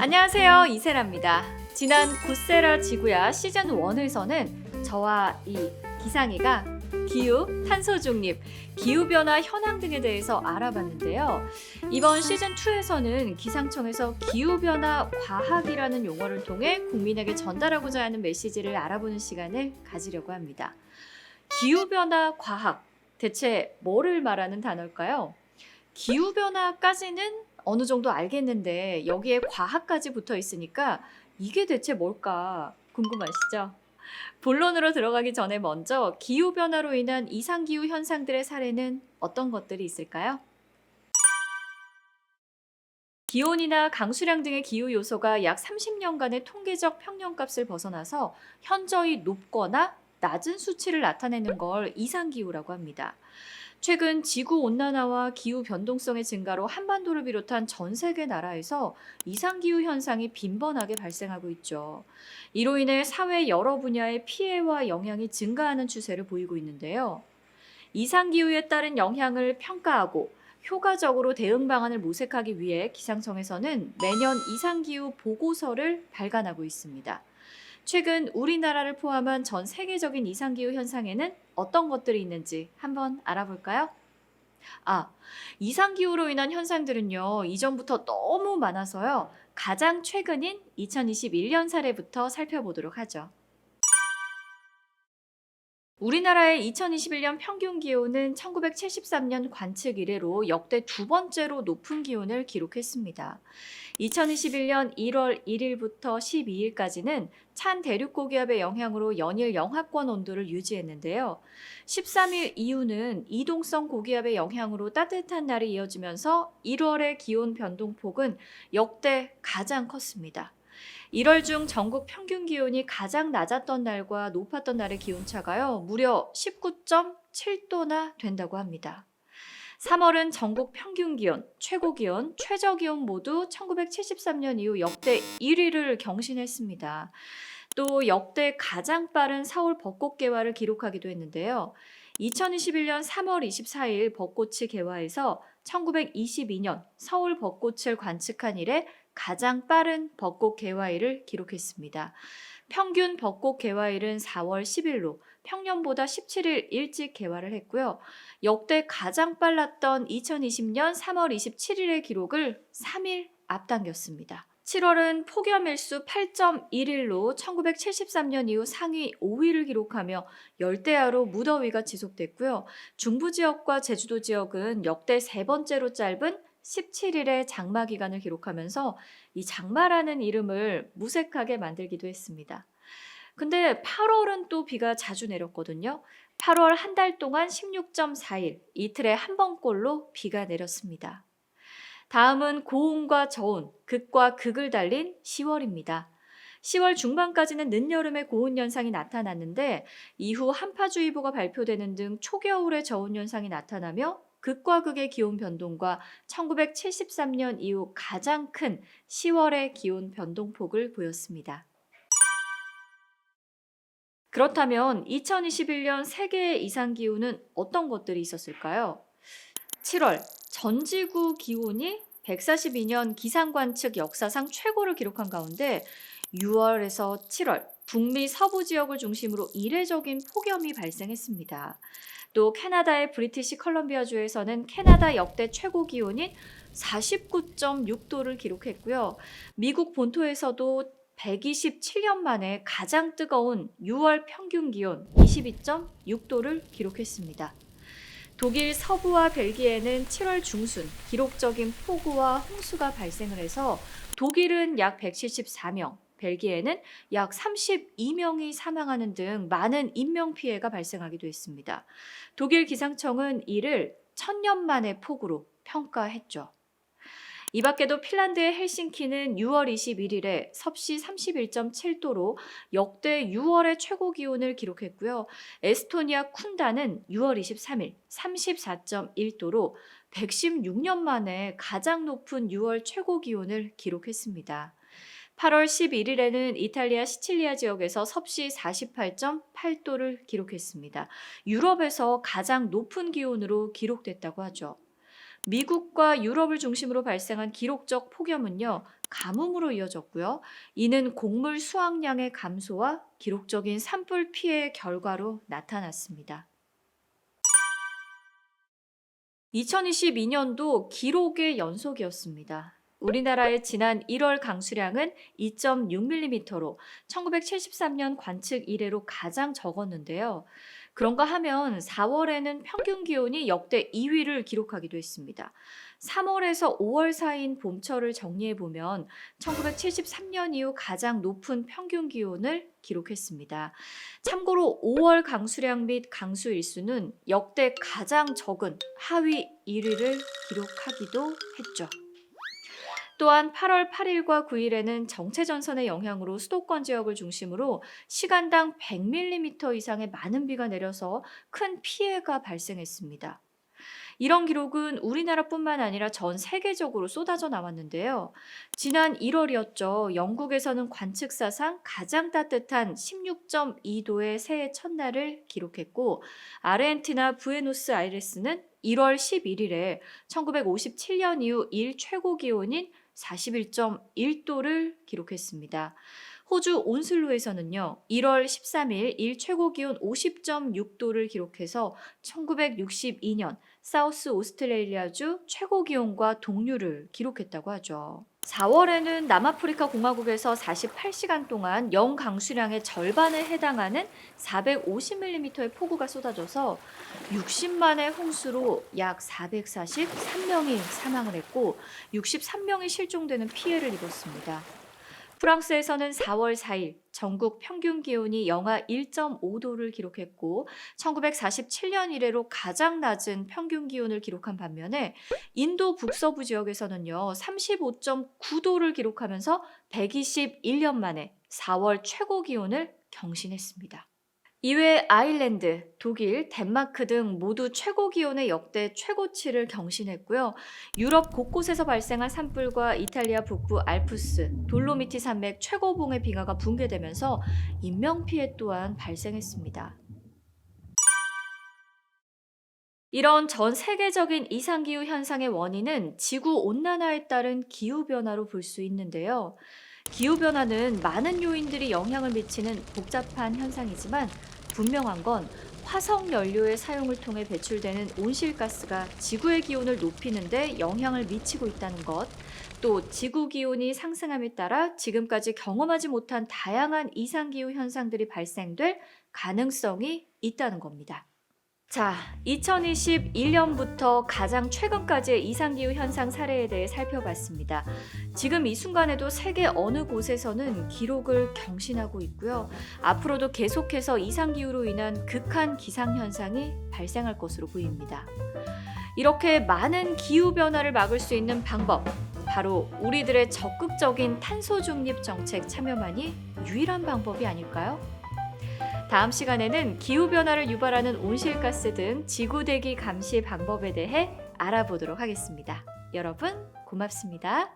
안녕하세요 이세라입니다. 지난 구세라 지구야 시즌 1에서는 저와 이 기상이가 기후, 탄소 중립, 기후 변화 현황 등에 대해서 알아봤는데요. 이번 시즌 2에서는 기상청에서 기후 변화 과학이라는 용어를 통해 국민에게 전달하고자 하는 메시지를 알아보는 시간을 가지려고 합니다. 기후 변화 과학 대체 뭐를 말하는 단어일까요? 기후 변화까지는 어느 정도 알겠는데 여기에 과학까지 붙어 있으니까 이게 대체 뭘까 궁금하시죠? 본론으로 들어가기 전에 먼저 기후 변화로 인한 이상 기후 현상들의 사례는 어떤 것들이 있을까요? 기온이나 강수량 등의 기후 요소가 약 30년간의 통계적 평년값을 벗어나서 현저히 높거나 낮은 수치를 나타내는 걸 이상 기후라고 합니다. 최근 지구 온난화와 기후 변동성의 증가로 한반도를 비롯한 전 세계 나라에서 이상 기후 현상이 빈번하게 발생하고 있죠. 이로 인해 사회 여러 분야의 피해와 영향이 증가하는 추세를 보이고 있는데요. 이상 기후에 따른 영향을 평가하고 효과적으로 대응 방안을 모색하기 위해 기상청에서는 매년 이상 기후 보고서를 발간하고 있습니다. 최근 우리나라를 포함한 전 세계적인 이상 기후 현상에는 어떤 것들이 있는지 한번 알아볼까요? 아, 이상 기후로 인한 현상들은요. 이전부터 너무 많아서요. 가장 최근인 2021년 사례부터 살펴보도록 하죠. 우리나라의 2021년 평균 기온은 1973년 관측 이래로 역대 두 번째로 높은 기온을 기록했습니다. 2021년 1월 1일부터 12일까지는 찬 대륙 고기압의 영향으로 연일 영하권 온도를 유지했는데요. 13일 이후는 이동성 고기압의 영향으로 따뜻한 날이 이어지면서 1월의 기온 변동폭은 역대 가장 컸습니다. 1월 중 전국 평균 기온이 가장 낮았던 날과 높았던 날의 기온차가요, 무려 19.7도나 된다고 합니다. 3월은 전국 평균 기온, 최고 기온, 최저 기온 모두 1973년 이후 역대 1위를 경신했습니다. 또 역대 가장 빠른 4월 벚꽃 개화를 기록하기도 했는데요. 2021년 3월 24일 벚꽃이 개화해서 1922년 서울 벚꽃을 관측한 이래 가장 빠른 벚꽃 개화일을 기록했습니다. 평균 벚꽃 개화일은 4월 10일로 평년보다 17일 일찍 개화를 했고요. 역대 가장 빨랐던 2020년 3월 27일의 기록을 3일 앞당겼습니다. 7월은 폭염일수 8.1일로 1973년 이후 상위 5위를 기록하며 열대야로 무더위가 지속됐고요. 중부 지역과 제주도 지역은 역대 세 번째로 짧은 17일의 장마 기간을 기록하면서 이 장마라는 이름을 무색하게 만들기도 했습니다. 근데 8월은 또 비가 자주 내렸거든요. 8월 한 달 동안 16.4일, 이틀에 한 번꼴로 비가 내렸습니다. 다음은 고온과 저온, 극과 극을 달린 10월입니다. 10월 중반까지는 늦여름의 고온 현상이 나타났는데 이후 한파주의보가 발표되는 등 초겨울의 저온 현상이 나타나며 극과 극의 기온 변동과 1973년 이후 가장 큰 10월의 기온 변동폭을 보였습니다. 그렇다면 2021년 세계의 이상 기후는 어떤 것들이 있었을까요? 7월 전 지구 기온이 142년 기상 관측 역사상 최고를 기록한 가운데 6월에서 7월 북미 서부 지역을 중심으로 이례적인 폭염이 발생했습니다. 또 캐나다의 브리티시 컬럼비아 주에서는 캐나다 역대 최고 기온인 49.6도를 기록했고요. 미국 본토에서도 127년 만에 가장 뜨거운 6월 평균 기온 22.6도를 기록했습니다. 독일 서부와 벨기에는 7월 중순 기록적인 폭우와 홍수가 발생을 해서 독일은 약 174명, 벨기에는 약 32명이 사망하는 등 많은 인명 피해가 발생하기도 했습니다. 독일 기상청은 이를 천년 만의 폭우로 평가했죠. 이 밖에도 핀란드의 헬싱키는 6월 21일에 섭씨 31.7도로 역대 6월의 최고 기온을 기록했고요. 에스토니아 쿤다는 6월 23일 34.1도로 116년 만에 가장 높은 6월 최고 기온을 기록했습니다. 8월 11일에는 이탈리아 시칠리아 지역에서 섭씨 48.8도를 기록했습니다. 유럽에서 가장 높은 기온으로 기록됐다고 하죠. 미국과 유럽을 중심으로 발생한 기록적 폭염은요, 가뭄으로 이어졌고요. 이는 곡물 수확량의 감소와 기록적인 산불 피해의 결과로 나타났습니다. 2022년도 기록의 연속이었습니다. 우리나라의 지난 1월 강수량은 2.6mm로 1973년 관측 이래로 가장 적었는데요. 그런가 하면 4월에는 평균 기온이 역대 2위를 기록하기도 했습니다. 3월에서 5월 사이인 봄철을 정리해 보면 1973년 이후 가장 높은 평균 기온을 기록했습니다. 참고로 5월 강수량 및 강수 일수는 역대 가장 적은 하위 1위를 기록하기도 했죠. 또한 8월 8일과 9일에는 정체 전선의 영향으로 수도권 지역을 중심으로 시간당 100mm 이상의 많은 비가 내려서 큰 피해가 발생했습니다. 이런 기록은 우리나라뿐만 아니라 전 세계적으로 쏟아져 나왔는데요. 지난 1월이었죠. 영국에서는 관측 사상 가장 따뜻한 16.2도의 새해 첫날을 기록했고, 아르헨티나 부에노스 아이레스는 1월 11일에 1957년 이후 일 최고 기온인 41.1도를 기록했습니다. 호주 온슬로에서는요, 1월 13일 일 최고 기온 50.6도를 기록해서 1962년 사우스 오스트레일리아주 최고 기온과 동률을 기록했다고 하죠. 4월에는 남아프리카 공화국에서 48시간 동안 영 강수량의 절반에 해당하는 450mm의 폭우가 쏟아져서 60만의 홍수로 약 443명이 사망을 했고 63명이 실종되는 피해를 입었습니다. 프랑스에서는 4월 4일 전국 평균 기온이 영하 1.5도를 기록했고 1947년 이래로 가장 낮은 평균 기온을 기록한 반면에 인도 북서부 지역에서는요 35.9도를 기록하면서 121년 만에 4월 최고 기온을 경신했습니다. 이외 아일랜드, 독일, 덴마크 등 모두 최고 기온의 역대 최고치를 경신했고요. 유럽 곳곳에서 발생한 산불과 이탈리아 북부 알프스, 돌로미티 산맥 최고봉의 빙하가 붕괴되면서 인명 피해 또한 발생했습니다. 이런 전 세계적인 이상기후 현상의 원인은 지구 온난화에 따른 기후변화로 볼 수 있는데요. 기후변화는 많은 요인들이 영향을 미치는 복잡한 현상이지만 분명한 건 화석 연료의 사용을 통해 배출되는 온실가스가 지구의 기온을 높이는데 영향을 미치고 있다는 것, 또 지구 기온이 상승함에 따라 지금까지 경험하지 못한 다양한 이상기후 현상들이 발생될 가능성이 있다는 겁니다. 자, 2021년부터 가장 최근까지의 이상기후 현상 사례에 대해 살펴봤습니다. 지금 이 순간에도 세계 어느 곳에서는 기록을 경신하고 있고요. 앞으로도 계속해서 이상기후로 인한 극한 기상현상이 발생할 것으로 보입니다. 이렇게 많은 기후변화를 막을 수 있는 방법, 바로 우리들의 적극적인 탄소 중립 정책 참여만이 유일한 방법이 아닐까요? 다음 시간에는 기후변화를 유발하는 온실가스 등 지구대기 감시 방법에 대해 알아보도록 하겠습니다. 여러분, 고맙습니다.